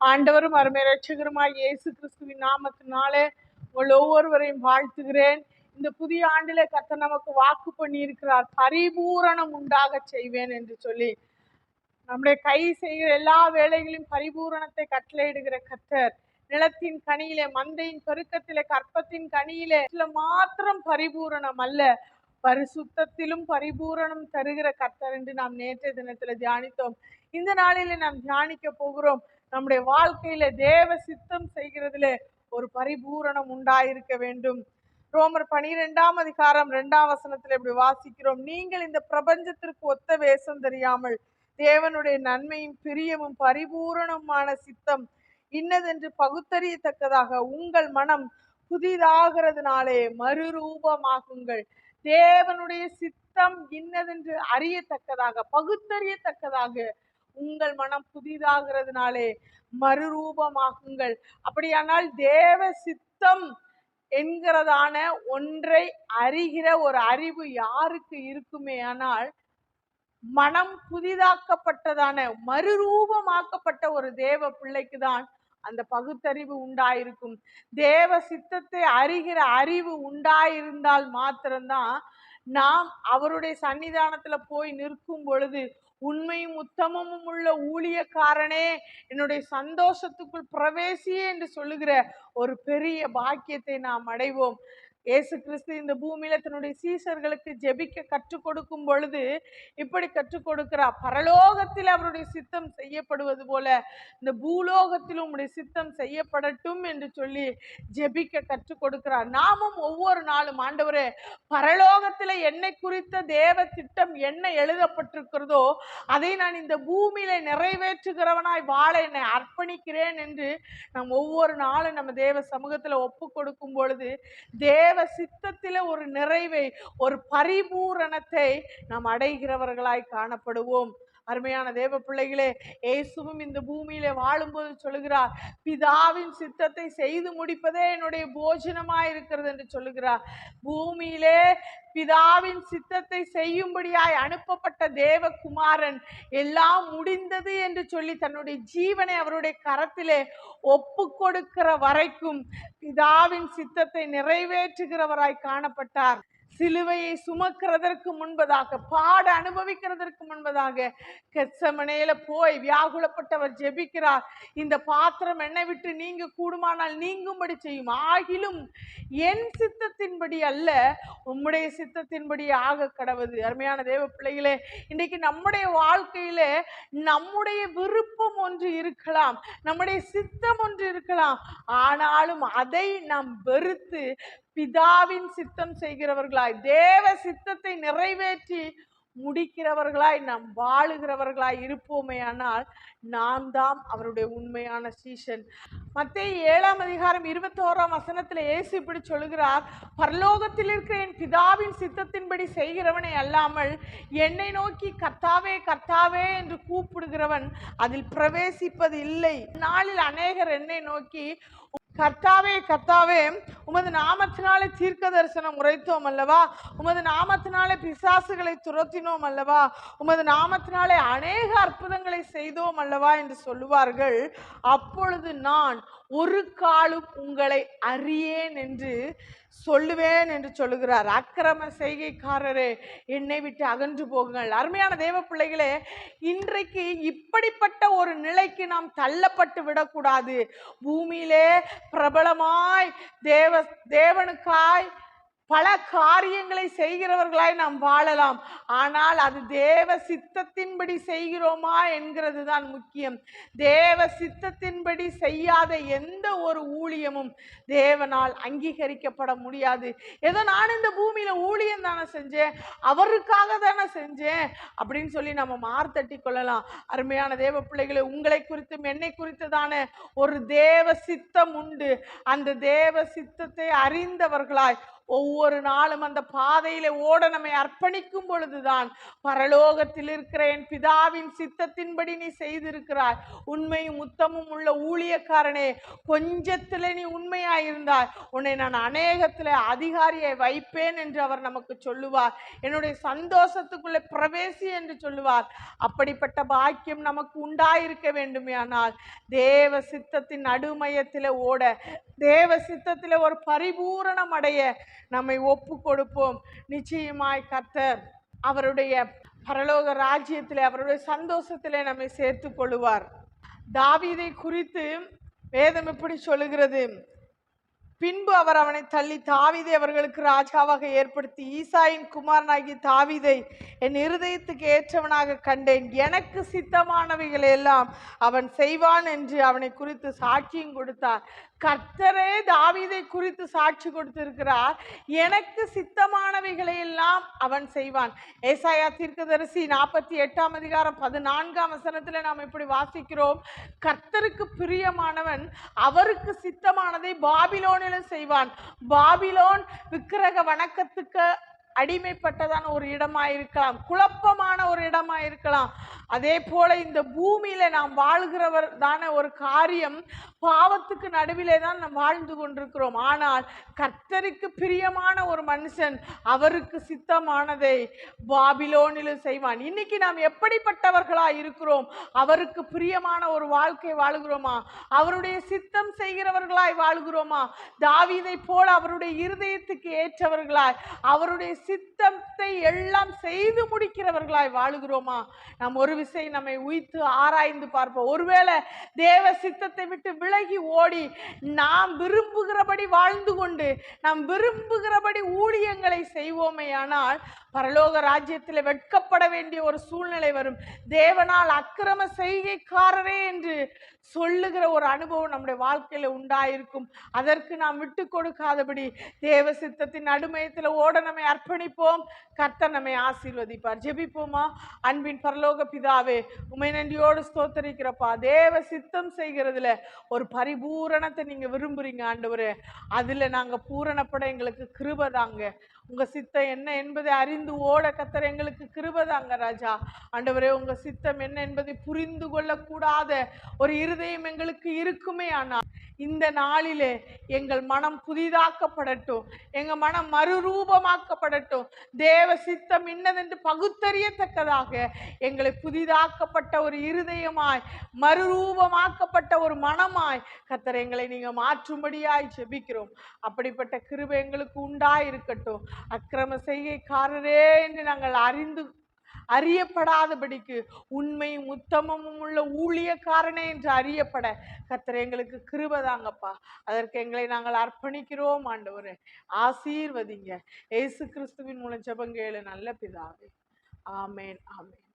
ஆண்டவரும் அருமை ரட்சகருமாய் இயேசு கிறிஸ்துவின் நாமத்தினாலே உங்கள் ஒவ்வொருவரையும் வாழ்த்துகிறேன். இந்த புதிய ஆண்டிலே கர்த்தர் நமக்கு வாக்கு பண்ணியிருக்கிறார். பரிபூரணம் உண்டாக செய்வேன் என்று சொல்லி. நம்முடைய கை செய்கிற எல்லா வேலைகளையும் பரிபூரணத்தை கட்டளையிடுகிற கத்தர் நிலத்தின் கனியிலே மந்தையின் பெருக்கத்திலே கற்பத்தின் கனியிலே இதுல மாத்திரம் பரிபூரணம் அல்ல. பரிசுத்தத்திலும் பரிபூரணம் தருகிற கர்த்தர் என்று நாம் நேற்றைய தினத்துல தியானித்தோம். இந்த நாளிலே நாம் தியானிக்க போகிறோம். நம்முடைய வாழ்க்கையில தேவ சித்தம் செய்கிறதுல ஒரு பரிபூரணம் உண்டாயிருக்க வேண்டும். ரோமர் பனிரெண்டாம் அதிகாரம் இரண்டாம் வசனத்துல இப்படி வாசிக்கிறோம். நீங்கள் இந்த பிரபஞ்சத்திற்கு ஒத்த வேஷம் தெரியாமல் தேவனுடைய நன்மையும் பிரியமும் பரிபூரணமான சித்தம் இன்னதென்று பகுத்தறியத்தக்கதாக உங்கள் மனம் புதிதாகிறதுனாலே மறுரூபமாகுங்கள். தேவனுடைய சித்தம் இன்னதென்று அறியத்தக்கதாக பகுத்தறியத்தக்கதாக உங்கள் மனம் புதிதாகிறதுனாலே மறுரூபமாகுங்கள். அப்படியானால் தேவ சித்தம் என்கிறதான ஒன்றை அறிகிற ஒரு அறிவு யாருக்கு இருக்குமே ஆனால் மனம் புதிதாக்கப்பட்டதான மறுரூபமாக்கப்பட்ட ஒரு தேவ பிள்ளைக்கு தான் அந்த பகுத்தறிவு உண்டாயிருக்கும். தேவ சித்தத்தை அறிகிற அறிவு உண்டாயிருந்தால் மாத்திரம்தான் நாம் அவருடைய சன்னிதானத்துல போய் நிற்கும் பொழுது உண்மையும் உத்தமமும் உள்ள ஊழியக்காரனே என்னுடைய சந்தோஷத்துக்குள் பிரவேசியே என்று சொல்லுகிற ஒரு பெரிய பாக்கியத்தை நாம் அடைவோம். இயேசு கிறிஸ்து இந்த பூமியில் தன்னுடைய சீசர்களுக்கு ஜெபிக்க கற்றுக் கொடுக்கும் பொழுது இப்படி கற்றுக் கொடுக்கிறார். பரலோகத்தில் அவருடைய சித்தம் செய்யப்படுவது போல இந்த பூலோகத்திலும் உம்முடைய சித்தம் செய்யப்படட்டும் என்று சொல்லி ஜெபிக்க கற்றுக் கொடுக்கிறார். நாமும் ஒவ்வொரு நாளும் ஆண்டவரே பரலோகத்தில் என்னை குறித்த தேவ திட்டம் என்ன எழுதப்பட்டிருக்கிறதோ அதை நான் இந்த பூமியில நிறைவேற்றுகிறவனாய் வாழ என்னை அர்ப்பணிக்கிறேன் என்று நாம் ஒவ்வொரு நாளும் நம்ம தேவ சமூகத்தில் ஒப்பு கொடுக்கும் பொழுது தேவ சித்தத்தில் ஒரு நிறைவை ஒரு பரிபூரணத்தை நாம் அடைகிறவர்களாய் காணப்படுவோம். அருமையான தேவ பிள்ளைகளே இயேசுவும் இந்த பூமியிலே வாழும்போது சொல்லுகிறார் பிதாவின் சித்தத்தை செய்து முடிப்பதே என்னுடைய போஜனமாக இருக்கிறது என்று சொல்லுகிறார். பூமியிலே பிதாவின் சித்தத்தை செய்யும்படியாய் அனுப்பப்பட்ட தேவகுமாரன் எல்லாம் முடிந்தது என்று சொல்லி தன்னுடைய ஜீவனை அவருடைய கரத்திலே ஒப்பு கொடுக்கிற வரைக்கும் பிதாவின் சித்தத்தை நிறைவேற்றுகிறவராய் காணப்பட்டார். சிலுவையை சுமக்கிறதற்கு முன்பதாக பாட அனுபவிக்கிறதற்கு முன்பதாக கெச்சமனையில போய் வியாகுலப்பட்டவர் ஜெபிக்கிறார். இந்த பாத்திரம் என்னை விட்டு நீங்க கூடுமானால் நீங்கும்படி செய்யும். ஆகிலும் என் சித்தத்தின்படி அல்ல உம்முடைய சித்தத்தின்படி ஆக கடவுது. அருமையான தேவ பிள்ளைகளே இன்றைக்கு நம்முடைய வாழ்க்கையில நம்முடைய விருப்பம் ஒன்று இருக்கலாம் நம்முடைய சித்தம் ஒன்று இருக்கலாம். ஆனாலும் அதை நாம் வெறுத்து பிதாவின் சித்தம் செய்கிறவர்களாய் தேவ சித்தத்தை நிறைவேற்றி முடிக்கிறவர்களாய் நாம் வாழுகிறவர்களாய் இருப்போமே ஆனால் நாம் தான் அவருடைய உண்மையான சீஷன். மத்திய ஏழாம் அதிகாரம் இருபத்தோராம் வசனத்தில் இயேசு இப்படி சொல்லுகிறார் பரலோகத்தில் இருக்கிற என் பிதாவின் சித்தத்தின்படி செய்கிறவனை அல்லாமல் என்னை நோக்கி கர்த்தாவே கர்த்தாவே என்று கூப்பிடுகிறவன் அதில் பிரவேசிப்பது இல்லை. நாளில் அநேகர் என்னை நோக்கி கர்த்தாவே கர்த்தாவே உமது நாமத்தினாலே தீர்க்க தரிசனம் உரைத்தோம் அல்லவா? உமது நாமத்தினாலே பிசாசுகளை துரத்தினோம் அல்லவா? உமது நாமத்தினாலே அநேக அற்புதங்களை செய்தோம் அல்லவா என்று சொல்லுவார்கள். அப்பொழுது நான் ஒரு காலும் உங்களை அறியேன் என்று சொல்லுவேன் என்று சொல்லுகிறார். அக்கிரம செய்கைக்காரரே என்னை விட்டு அகன்று போகுங்கள். அருமையான தேவ பிள்ளைகளே இன்றைக்கு இப்படிப்பட்ட ஒரு நிலைக்கு நாம் தள்ளப்பட்டு விடக்கூடாது. பூமியிலே பிரபலமாய் தேவ தேவனுக்காய் பல காரியங்களை செய்கிறவர்களாய் நாம் வாழலாம். ஆனால் அது தேவ சித்தத்தின்படி செய்கிறோமா என்கிறது தான் முக்கியம். தேவ சித்தத்தின்படி செய்யாத எந்த ஒரு ஊழியமும் தேவனால் அங்கீகரிக்கப்பட முடியாது. ஏதோ நான் இந்த பூமியில ஊழியம் தானே செஞ்சேன் அவருக்காக தானே செஞ்சேன் அப்படின்னு சொல்லி நம்ம மார்த்தட்டி கொள்ளலாம். அருமையான தேவ பிள்ளைகளை உங்களை குறித்தும் என்னை குறித்ததான ஒரு தேவ சித்தம் உண்டு. அந்த தேவ சித்தத்தை அறிந்தவர்களாய் ஒவ்வொரு நாளும் அந்த பாதையில ஓட நம்மை அர்ப்பணிக்கும் பொழுதுதான் பரலோகத்தில் இருக்கிற என் பிதாவின் சித்தத்தின்படி நீ செய்திருக்கிறாய். உண்மையும் உத்தமும் உள்ள ஊழியக்காரனே கொஞ்சத்துல நீ உண்மையாயிருந்தாய். உன்னை நான் அநேகத்துல அதிகாரியை வைப்பேன் என்று அவர் நமக்கு சொல்லுவார். என்னுடைய சந்தோஷத்துக்குள்ளே பிரவேசி என்று சொல்லுவார். அப்படிப்பட்ட பாக்கியம் நமக்கு உண்டாயிருக்க வேண்டுமே ஆனால் தேவ சித்தத்தின் நடுமையத்தில் ஓட தேவ சித்தத்தில் ஒரு பரிபூரணம் அடைய நம்மை ஒப்பு கொடுப்போம் நிச்சயமாய் கர்த்தர் அவருடைய பரலோக ராஜ்யத்தில் அவருடைய சந்தோஷத்திலே நம்மை சேர்த்து கொள்ளுவார். தாவிதை குறித்து வேதம் எப்படி சொல்லுகிறது. பின்பு அவர் அவனை தள்ளி தாவீதை அவர்களுக்கு ராஜாவாக ஏற்படுத்தி ஈசாயின் குமாரனாகிய தாவீதை என் இருதயத்துக்கு ஏற்றவனாக கண்டேன். எனக்கு சித்தமானவைகளை எல்லாம் அவன் செய்வான் என்று அவனை குறித்து சாட்சியும் கொடுத்தார். கர்த்தரே தாவீதை குறித்து சாட்சி கொடுத்திருக்கிறார். எனக்கு சித்தமானவைகளை எல்லாம் அவன் செய்வான். ஏசாயா தீர்க்கதரிசி நாற்பத்தி எட்டாம் அதிகாரம் பதினான்காம் வசனத்தில் நாம் இப்படி வாசிக்கிறோம். கர்த்தருக்கு பிரியமானவன் அவருக்கு சித்தமானதை பாபிலோனில் செய்வான். பாபிலோன் விக்கிரக வணக்கத்துக்கு அடிமைப்பட்டதான ஒரு இடமா இருக்கலாம் குழப்பமான ஒரு இடமா இருக்கலாம் அதே போல இந்த பூமியில நாம் வாழ்கிறவர் தான ஒரு காரியம் பாவத்துக்கு நடுவிலே தான் நாம் வாழ்ந்து கொண்டிருக்கிறோம். ஆனால் கர்த்தருக்கு பிரியமான ஒரு மனுஷன் அவருக்கு சித்தமானதை பாபிலோனிலும் செய்வான். இன்னைக்கு நாம் எப்படிப்பட்டவர்களா இருக்கிறோம்? அவருக்கு பிரியமான ஒரு வாழ்க்கை வாழுகிறோமா? அவருடைய சித்தம் செய்கிறவர்களாய் வாழ்கிறோமா? தாவிதை போல அவருடைய இருதயத்துக்கு ஏற்றவர்களாய் அவருடைய சித்தத்தை எல்லாம் செய்து முடிக்கிறவர்களாய் வாழுகிறோமா? நாம் ஒரு விசை நம்மை உய்த்து ஆராய்ந்து பார்ப்போம். ஒருவேளை தேவ சித்தத்தை விட்டு விலகி ஓடி நாம் விரும்புகிறபடி வாழ்ந்து கொண்டு நாம் விரும்புகிறபடி ஊழியங்களை செய்வோமே ஆனால் பரலோக ராஜ்யத்தில் வெட்கப்பட வேண்டிய ஒரு சூழ்நிலை வரும். தேவனால் அக்கிரம செய்கைக்காரரே என்று சொல்லுகிற ஒரு அனுபவம் நம்முடைய வாழ்க்கையில உண்டாயிருக்கும். அதற்கு நாம் விட்டு கொடுக்காதபடி தேவ சித்தத்தின் நடுமயத்தில் ஓட நம்மை அர்ப்பணிப்போம் கர்த்தர் நம்மை ஆசீர்வதிப்பார். ஜெபிப்போமா? அன்பின் பரலோக பிதாவே உமை நன்றியோடு ஸ்தோத்தரிக்கிறப்பா. தேவ சித்தம் செய்கிறதுல ஒரு பரிபூரணத்தை நீங்க விரும்புறீங்க ஆண்டவர். அதுல நாங்க பூரணப்பட எங்களுக்கு கிருபை தாங்க. உங்க சித்தம் என்ன என்பதை அறிந்து ஓட கத்தர் எங்களுக்கு கிருபை தாங்க ராஜா. ஆண்டவரே உங்க சித்தம் என்ன என்பதை புரிந்து கொள்ளக்கூடாத ஒரு இருதயம் எங்களுக்கு இருக்குமே ஆனால் இந்த நாளிலே எங்கள் மனம் புதிதாக்கப்படட்டும். எங்க மனம் மறுரூபமாக்கப்படட்டும். தேவ சித்தம் இன்னதென்று பகுத்தறியத்தக்கதாக. எங்களை புதிதாக்கப்பட்ட ஒரு இருதயமாய் மறுரூபமாக்கப்பட்ட ஒரு மனமாய் கத்தர் எங்களை நீங்க மாற்றும்படியாய் ஜெபிக்கிறோம். அப்படிப்பட்ட கிருபை எங்களுக்கு உண்டாயிருக்கட்டும். அக்கிரம செய்கைக்காரரே என்று நாங்கள் அறிந்து அறியப்படாதபடிக்கு உண்மையும் உத்தமமும் உள்ள ஊழியக்காரனே என்று அறியப்பட கத்திர எங்களுக்கு கிருபதாங்கப்பா அதற்கு எங்களை நாங்கள் அர்ப்பணிக்கிறோம் ஆண்டவர். ஆசீர்வதிங்க. இயேசு கிறிஸ்துவின் மூலம் ஜெபங்கேளு நல்ல பிதாவே. ஆமேன் ஆமேன்.